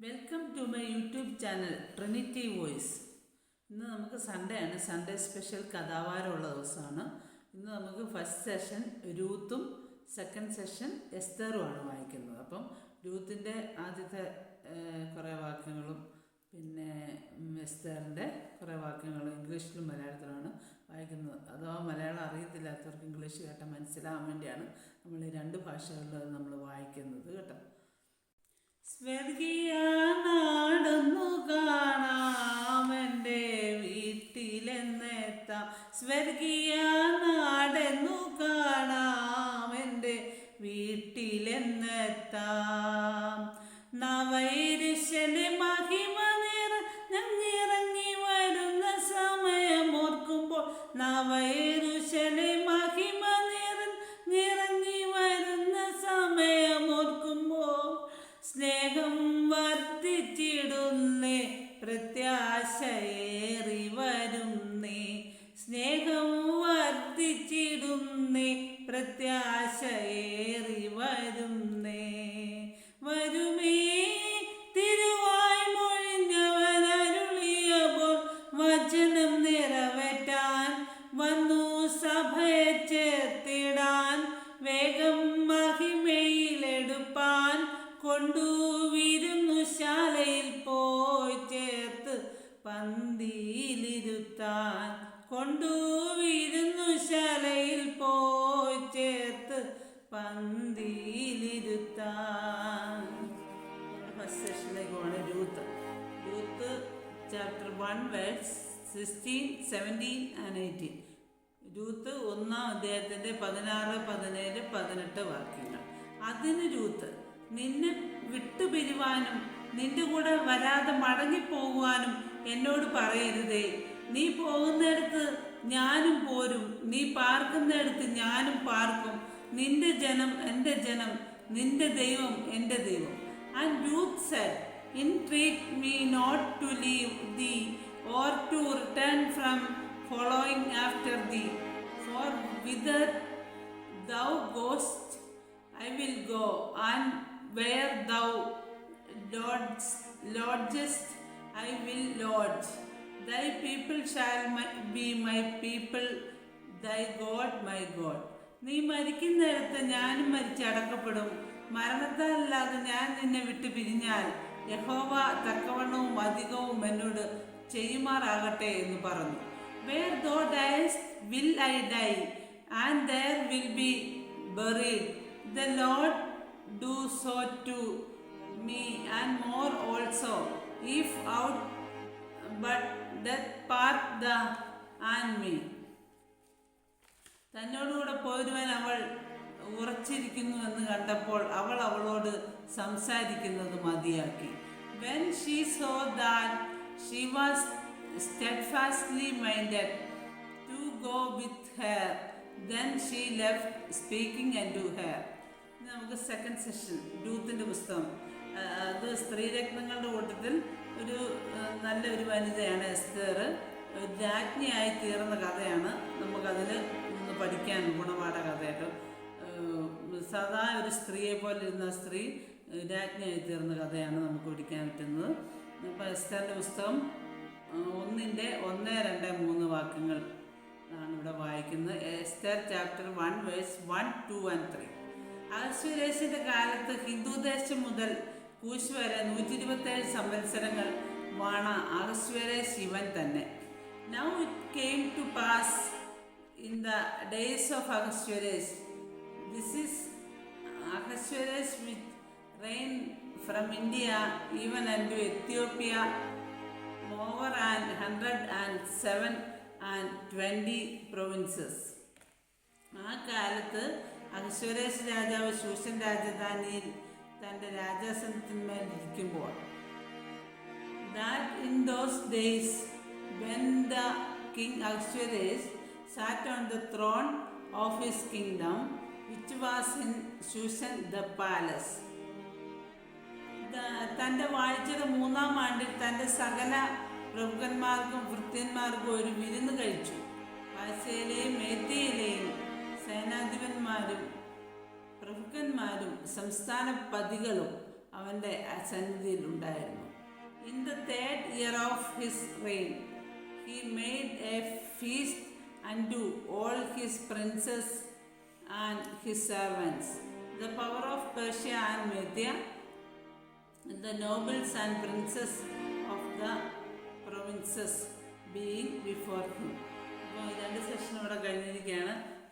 YouTube channel Trinity Voice ഇന്ന് നമുക്ക് Sunday ആണ്. സൺഡേ സ്പെഷ്യൽ കഥാവാരമുള്ള ദിവസമാണ്. ഇന്ന് നമുക്ക് ഫസ്റ്റ് സെഷൻ രൂത്തും സെക്കൻഡ് സെഷൻ എസ്തറുമാണ് വായിക്കുന്നത്. അപ്പം രൂത്തിന്റെ ആദ്യത്തെ കുറേ വാക്യങ്ങളും പിന്നെ എസ്തറിന്റെ കുറേ വാക്യങ്ങളും ഇംഗ്ലീഷിലും മലയാളത്തിലുമാണ് വായിക്കുന്നത്. അഥവാ മലയാളം അറിയത്തില്ലാത്തവർക്ക് ഇംഗ്ലീഷ് കേട്ടാൽ മനസ്സിലാവാൻ വേണ്ടിയാണ് നമ്മൾ ഈ രണ്ട് ഭാഷകളിലും നമ്മൾ വായിക്കുന്നത് കേട്ടോ. സ്വർഗീയ നാടൊന്നു കാണാം എന്റെ വീട്ടിലെന്നെത്താം. സ്വർഗീയ നാടെന്നു കാണാം എന്റെ വീട്ടിലെന്നെത്താം. നവൈരുഷന് മഹിമ നിറഞ്ഞിറങ്ങി വരുന്ന സമയം ഓർക്കുമ്പോൾ നവൈരുഷ്യനെ കൊണ്ടുവിരുന്നു ശാലയിൽ പോയി ചേർത്ത് പന്തിയിലിരുത്താൻ. കൊണ്ടുവിരുന്നു ശാലയിൽ പോയി ചേർത്ത് പന്തിയിലിരുത്താൻ. ഫസ്റ്റ് സെഷനിലേക്ക് chapter one words sixteen seventeen and eighteen Ruth ഒന്നാം അദ്ദേഹത്തിന്റെ പതിനാറ് പതിനേഴ് പതിനെട്ട് വാക്യങ്ങൾ. അതിന് രൂത്ത് നിന്നെ വിട്ടുപിരിവാനും നിന്റെ കൂടെ വരാതെ മടങ്ങിപ്പോകുവാനും എന്നോട് പറയരുതേ. നീ പോകുന്നിടത്ത് ഞാനും പോരും. നീ പാർക്കുന്നിടത്ത് ഞാനും പാർക്കും. നിന്റെ ജനം എന്റെ ജനം നിന്റെ ദൈവം എന്റെ ദൈവം. And Ruth said intreat me not to leave thee or to return from following after thee for whither thou goest I will go and where thou lodges lodgest I will lodge thy people shall my be my people thy God my God നീ മരിക്കുന്നിടത്ത് ഞാനും മരിച്ചടക്കപ്പെടും മരണത്താലല്ലാതെ ഞാൻ നിന്നെ വിട്ടു പിരിഞ്ഞാൽ യഹോവ തക്കവണ്ണവും അധികവും എന്നോട് ചെയ്യുമാറാകട്ടെ എന്ന് പറഞ്ഞു. Where thou diest will I die and there will be buried the Lord do so to me and more also. If out but that part the and me. തന്നോടുകൂടെ പോരുവാൻ അവൾ ഉറച്ചിരിക്കുന്നു എന്ന് കണ്ടപ്പോൾ അവൾ അവളോട് സംസാരിക്കുന്നത് മതിയാക്കി. When she saw that she was steadfastly minded to go with her then she left speaking and to her നമുക്ക് സെക്കൻഡ് സെഷൻ ഡൂത്തിന്റെ പുസ്തകം. അത് സ്ത്രീരത്നങ്ങളുടെ കൂട്ടത്തിൽ ഒരു നല്ല ഒരു വനിതയാണ് എസ്തേർ. രാജ്ഞിയായി തീർന്ന കഥയാണ് നമുക്കതിൽ ഒന്ന് പഠിക്കാൻ ഗുണപാഠ കഥയായിട്ട്. സദാ ഒരു സ്ത്രീയെ പോലെ ഇരുന്ന സ്ത്രീ രാജ്ഞിയായി തീർന്ന കഥയാണ് നമുക്ക് പഠിക്കാൻ പറ്റുന്നത്. അപ്പോൾ എസ്തേറിന്റെ പുസ്തകം ഒന്നിന്റെ ഒന്ന് രണ്ട് മൂന്ന് വാക്യങ്ങൾ ആണ് ഇവിടെ വായിക്കുന്നത്. Esther chapter one verse one two and three അഹസ്വരേശിന്റെ കാലത്ത് ഹിന്ദുദേശം മുതൽ കൂശ് വരെ നൂറ്റി ഇരുപത്തേഴ് സംവത്സരങ്ങൾ വാണ അഹസ്വരെ ശിവൻ തന്നെ. Now it came to pass in the days of Ahasuerus this is Ahasuerus with reign from India even and to Ethiopia over and hundred and seven and twenty provinces ആ കാലത്ത് അഹശ്വരേഷ് രാജാവ് ശൂഷൻ രാജധാനിയിൽ തന്റെ രാജാസനത്തിന്മേൽ ഇരിക്കുമ്പോൾ that in those days when the king Ahasuerus sat on the throne of his kingdom which was in Shushan the palace തന്റെ വാഴ്ചയുടെ മൂന്നാം ആണ്ടിൽ തന്റെ സകല പ്രമുഖന്മാർക്കും ഭൃത്യന്മാർക്കും ഒരു വിരുന്ന് കഴിച്ചു. ആശയിലെയും മേത്തയിലെയും സേനാധിപന്മാരും പ്രഭുക്കന്മാരും സംസ്ഥാന പതികളും അവന്റെ സന്നിധിയിൽ ഉണ്ടായിരുന്നു in the third year of his reign he made a feast and to all his princes and his servants the power of Persia and Media the nobles and princes of the provinces being before him അപ്പോൾ രണ്ട് session ഇവിടെ കഴിഞ്ഞിരിക്കുകയാണ്.